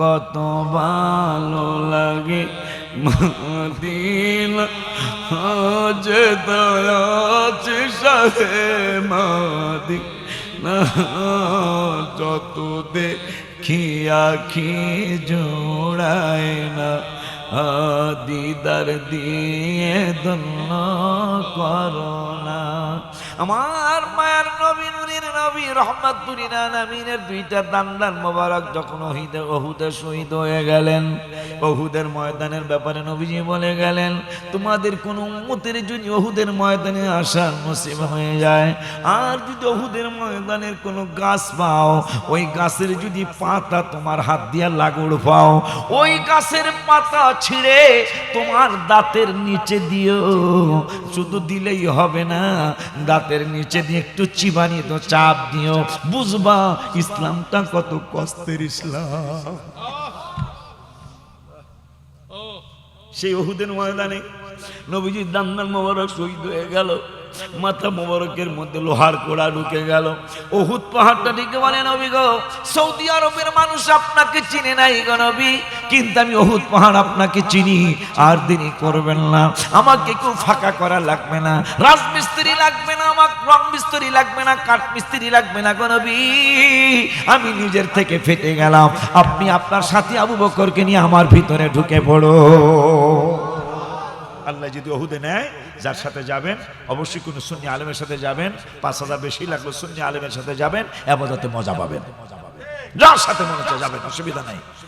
কত ভালো লাগে মদিনা যে দয়াছে সাহে মদিনা যত দেখি আখি জোড়ায় না দিদার দিয়ে ধন্য করোনা আমার মায়ের নবী নুরির নবী রহমাতুরিন আলামিনের দুইটা দান্দান মোবারক যখন ওহিদে, ওহুদে শহীদ হয়ে গেলেন, ওহুদের ময়দানের ব্যাপারে নবীজি বলে গেলেন, তোমাদের কোন উম্মতের যদি ওহুদের ময়দানে আসার নসিব হয়ে যায়, আর যদি ওহুদের ময়দানের কোনো গাছ পাও, ওই গাছের যদি পাতা তোমার হাত দিয়া লাগড় পাও, ওই গাছের পাতা ছিঁড়ে তোমার দাঁতের নিচে দিও। শুধু দিলেই হবে না দাঁতের নিচে দিয়ে একটু চিবানি তো চাপ দিও বুঝবা ইসলামটা কত কষ্টের ইসলাম। সেই ওহুদের ময়দানে নবীজির দান্দান মোবারক শহীদ হয়ে গেল। মাথা মোবারকের মধ্যে লোহার কোড়া ঢুকে গেল। ওহুদ পাহাড়টা দিকে বলে, নবী গো, সৌদি আরবের মানুষ আপনাকে চিনে নাই গো নবী। কিন্তু আমি ওহুদ পাহাড় আপনাকে চিনি, আর দেরি করবেন না। আমাকে কেউ ফাঁকা করা লাগবে না। রাজমিস্ত্রি লাগবে না আমার রং মিস্ত্রি লাগবে না, কাঠ মিস্ত্রি লাগবে না গো নবী। আমি নিজের থেকে ফেটে গেলাম। আপনি আপনার সাথী আবু বকরকে নিয়ে আমার ভিতরে ঢুকে পড়ো। আল্লাহ যদি অহুদে নেয়, যার সাথে যাবেন, অবশ্যই কোন সুন্নি আলমের সাথে যাবেন, পাঁচ হাজার বেশি লাগল সুন্নি আলমের সাথে যাবেন এবার মজা পাবেন। যার সাথে মনে হচ্ছে যাবেন, অসুবিধা নাই।